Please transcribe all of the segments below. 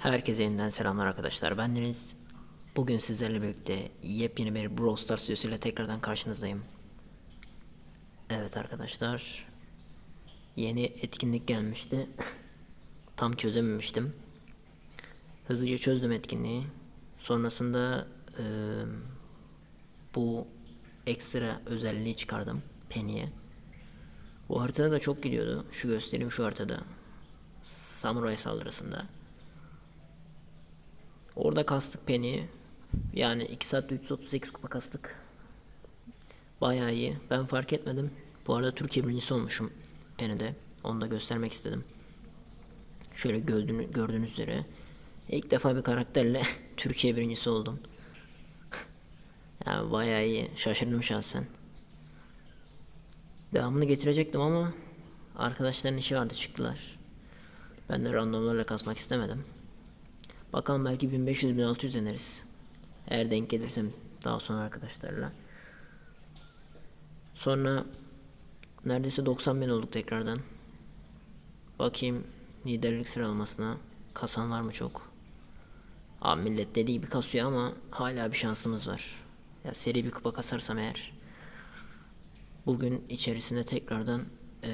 Herkese yeniden selamlar arkadaşlar. Ben Deniz. Bugün sizlerle birlikte yepyeni bir Brawl Stars videosuyla tekrardan karşınızdayım. Evet arkadaşlar. Yeni etkinlik gelmişti. Tam çözememiştim. Hızlıca çözdüm etkinliği. Sonrasında eee, bu ekstra özelliği çıkardım Penny'e. Bu haritada da çok gidiyordu. Şu göstereyim şu haritada. Samuray saldırısında. Orada kastık Penny'i. Yani 2 saatte 338 kupa kastık. Bayağı iyi. Ben fark etmedim. Bu arada Türkiye birincisi olmuşum Penny'de. Onu da göstermek istedim. Şöyle gördüğünüz, gördüğünüz üzere ilk defa bir karakterle Türkiye birincisi oldum. yani bayağı iyi. Şaşırdım şahsen. Devamını getirecektim ama arkadaşların işi vardı çıktılar. Ben de randomlarla kasmak istemedim. Bakalım belki 1500-1600 deneriz. Eğer denk gelirsem daha sonra arkadaşlarla. Sonra neredeyse 90 bin olduk tekrardan. Bakayım liderlik sıralamasına kasan var mı çok? Abi millet deli gibi kasıyor ama hala bir şansımız var. Ya seri bir kupa kasarsam eğer bugün içerisinde tekrardan eee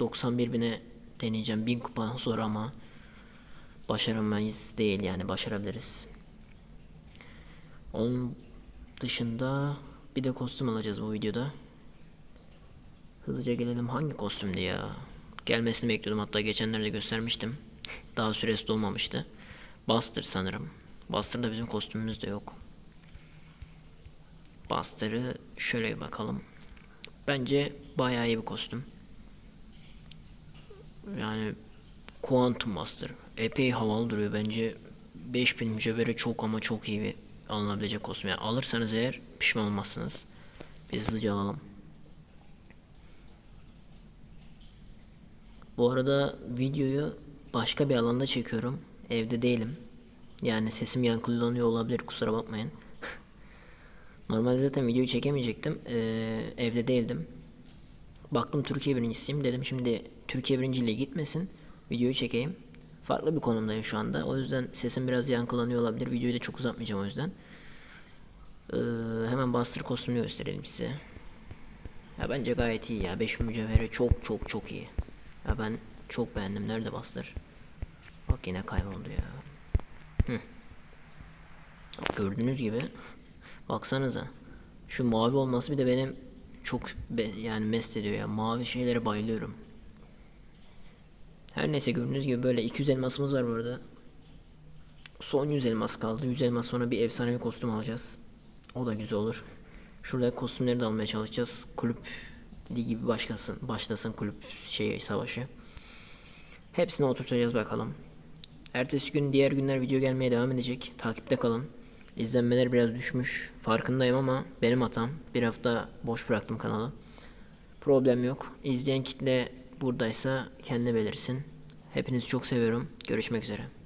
91 bine deneyeceğim. 1000 kupa zor ama başaramayız değil yani başarabiliriz. Onun dışında bir de kostüm alacağız bu videoda. Hızlıca gelelim hangi kostümdü ya? Gelmesini bekliyordum hatta geçenlerde göstermiştim. Daha süresi dolmamıştı. Buster sanırım. Buster'da bizim kostümümüz de yok. Buster'ı şöyle bir bakalım. Bence bayağı iyi bir kostüm. Yani Quantum Master epey havalı duruyor bence 5000 mücevhere çok ama çok iyi bir alınabilecek kostüm. Yani alırsanız eğer pişman olmazsınız. Biz hızlıca alalım. Bu arada videoyu başka bir alanda çekiyorum. Evde değilim. Yani sesim yankılanıyor olabilir kusura bakmayın. Normalde zaten videoyu çekemeyecektim. Ee, evde değildim. Baktım Türkiye birincisiyim dedim şimdi Türkiye birinciliği gitmesin. Videoyu çekeyim. Farklı bir konumdayım şu anda. O yüzden sesim biraz yankılanıyor olabilir. Videoyu da çok uzatmayacağım o yüzden. Ee, hemen Buster kostümünü gösterelim size. Ya bence gayet iyi ya. 5 mücevhere çok çok çok iyi. Ya ben çok beğendim. Nerede Buster? Bak yine kayboldu ya. Hı. Gördüğünüz gibi baksanıza. Şu mavi olması bir de benim çok yani mest ediyor ya. Mavi şeylere bayılıyorum. Her neyse gördüğünüz gibi böyle 200 elmasımız var burada. Son 100 elmas kaldı. 100 elmas sonra bir efsanevi kostüm alacağız. O da güzel olur. Şurada kostümleri de almaya çalışacağız. Kulüp ligi başlasın, başlasın kulüp şey savaşı. Hepsini oturtacağız bakalım. Ertesi gün diğer günler video gelmeye devam edecek. Takipte kalın. İzlenmeler biraz düşmüş. Farkındayım ama benim hatam. Bir hafta boş bıraktım kanalı. Problem yok. İzleyen kitle buradaysa kendi belirsin. Hepinizi çok seviyorum. Görüşmek üzere.